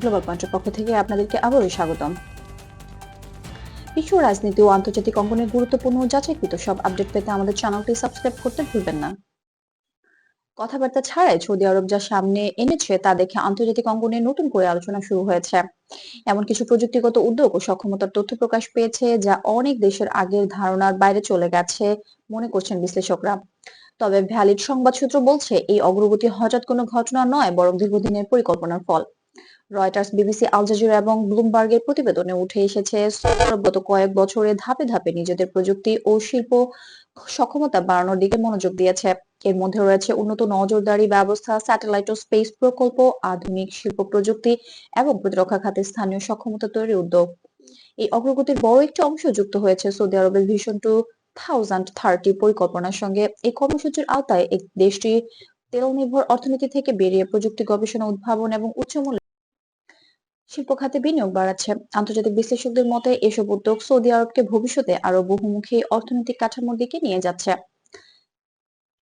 Global পয়েন্টের পক্ষ থেকে আপনাদেরকে আবারও স্বাগতম। বিশ্ব রাজনীতি ও আন্তর্জাতিক অঙ্গনের গুরুত্বপূর্ণ যাচাইকৃত সব আপডেট পেতে আমাদের চ্যানেলটি সাবস্ক্রাইব করতে ভুলবেন না। কথাবার্তা ছাড়াই সৌদি আরব যা সামনে এনেছে তা দেখে আন্তর্জাতিক অঙ্গনে নতুন করে আলোচনা শুরু হয়েছে। এমন কিছু প্রযুক্তিগত উদ্যোগ ও সক্ষমতার তথ্য প্রকাশ পেয়েছে যা অনেক দেশের আগের ধারণার বাইরে চলে গেছে, মনে করছেন বিশ্লেষকরা। তবে ভ্যালিড সংবাদ সূত্র বলছে, এই অগ্রগতি হঠাৎ কোনো ঘটনা নয়, বরং দীর্ঘদিনের পরিকল্পনার ফল। রয়টার্স, বিবিসি, আল জাজিরা এবং ব্লুমবার্গের প্রতিবেদনে উঠে এসেছে গত কয়েক বছরে ধাপে ধাপে নিজেদের প্রযুক্তি ও শিল্প সক্ষমতা বাড়ানোর দিকে মনোযোগ দিয়েছে। এর মধ্যে রয়েছে উন্নত নজরদারি ব্যবস্থা, স্যাটেলাইট ও স্পেস প্রকল্প, আধুনিক শিল্প প্রযুক্তি এবং প্রতিরক্ষা খাতে স্থানীয় সক্ষমতা তৈরির উদ্যোগ। এই অগ্রগতির বড় একটি অংশ যুক্ত হয়েছে সৌদি আরবের ভিশন টু থাউজেন্ড থার্টি পরিকল্পনার সঙ্গে। এই কর্মসূচির আওতায় দেশটি তেল নির্ভর অর্থনীতি থেকে বেরিয়ে প্রযুক্তি গবেষণা, উদ্ভাবন এবং উচ্চমূল্য শিল্প খাতে বিনিয়োগ বাড়াচ্ছে। আন্তর্জাতিক বিশ্লেষকদের মতে, এসব উদ্যোগ সৌদি আরবকে ভবিষ্যতে আরও বহুমুখী অর্থনৈতিক কাঠামোর দিকে নিয়ে যাচ্ছে।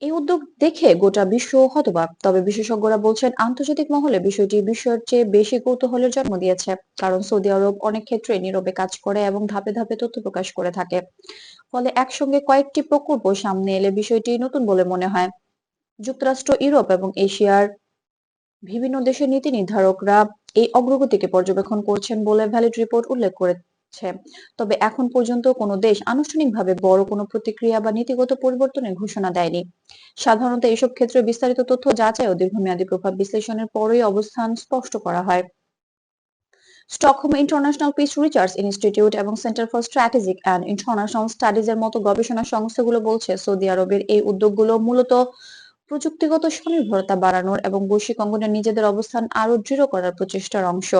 এই উদ্যোগ দেখে গোটা বিশ্ব হতবাক। তবে বিশেষজ্ঞরা বলছেন, আন্তর্জাতিক মহলে বিষয়টি বিশ্বের চেয়ে বেশি কৌতূহলের জন্ম দিয়েছে, কারণ সৌদি আরব অনেক ক্ষেত্রে নীরবে কাজ করে এবং ধাপে ধাপে তথ্য প্রকাশ করে থাকে। ফলে একসঙ্গে কয়েকটি প্রকল্প সামনে এলে বিষয়টি নতুন বলে মনে হয়। যুক্তরাষ্ট্র, ইউরোপ এবং এশিয়ার বিভিন্ন দেশের নীতি নির্ধারকরা এই অগ্রগতিকে পর্যবেক্ষণ করছেন বলে ভ্যালিড রিপোর্ট উল্লেখ করেছে। তবে এখন পর্যন্ত কোনো দেশ আনুষ্ঠানিকভাবে বড় কোনো প্রতিক্রিয়া বা নীতিগত পরিবর্তনের ঘোষণা দেয়নি। সাধারণত এসব ক্ষেত্রে বিস্তারিত তথ্য যাচাই ও দীর্ঘমেয়াদী প্রভাব বিশ্লেষণের পরই অবস্থান স্পষ্ট করা হয়। Stockholm International Peace Research Institute এবং Center for Strategic and International Studies এর মতো গবেষণা সংস্থাগুলো বলছে, সৌদি আরবের এই উদ্যোগগুলো মূলত প্রযুক্তিগত স্বনির্ভরতা বাড়ানোর এবং বৈশ্বিক অঙ্গনে নিজেদের অবস্থান আরও দৃঢ় করার প্রচেষ্টার অংশ।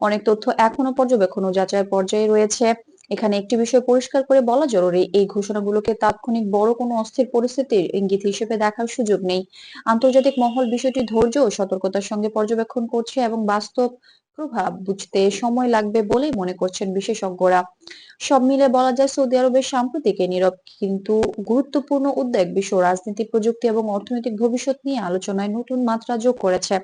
অনেক তথ্য এখনও পর্যবেক্ষণ ও যাচাইয়ের পর্যায়ে রয়েছে। এখানে একটি বিষয় পরিষ্কার করে বলা জরুরি, এই ঘোষণাগুলোকে তাৎক্ষণিক বড় কোনো অস্থির পরিস্থিতির ইঙ্গিত হিসেবে দেখার সুযোগ নেই। আন্তর্জাতিক মহল বিষয়টি ধৈর্য ও সতর্কতার সঙ্গে পর্যবেক্ষণ করছে এবং বাস্তব প্রভাব বুঝতে সময় লাগবে বলেই মনে করছেন বিশেষজ্ঞরা। সব মিলে বলা যায় সৌদি আরবের সাম্প্রতিক এই নীরব কিন্তু গুরুত্বপূর্ণ উদ্যোগ বিশ্ব রাজনীতি, প্রযুক্তি এবং অর্থনৈতিক ভবিষ্যৎ নিয়ে আলোচনায় নতুন মাত্রা যোগ করেছে।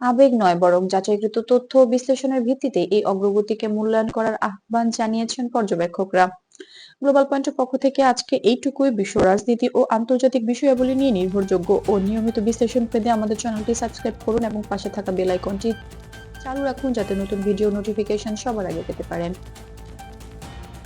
আবেগ নয় বরং যাচাইকৃত তথ্য বিশ্লেষণের ভিত্তিতে এই অগ্রগতিকে মূল্যায়ন করার আহ্বান জানিয়েছেন পর্যবেক্ষকরা। গ্লোবাল পয়েন্টের পক্ষ থেকে আজকে এইটুকুই। বিশ্ব রাজনীতি ও আন্তর্জাতিক বিষয়াবলী নিয়ে নির্ভরযোগ্য ও নিয়মিত বিশ্লেষণ পেতে আমাদের চ্যানেলটি সাবস্ক্রাইব করুন এবং পাশে থাকা বেল আইকনটি চালু রাখুন যাতে নতুন ভিডিও নোটিফিকেশন সবার আগে পেতে পারেন।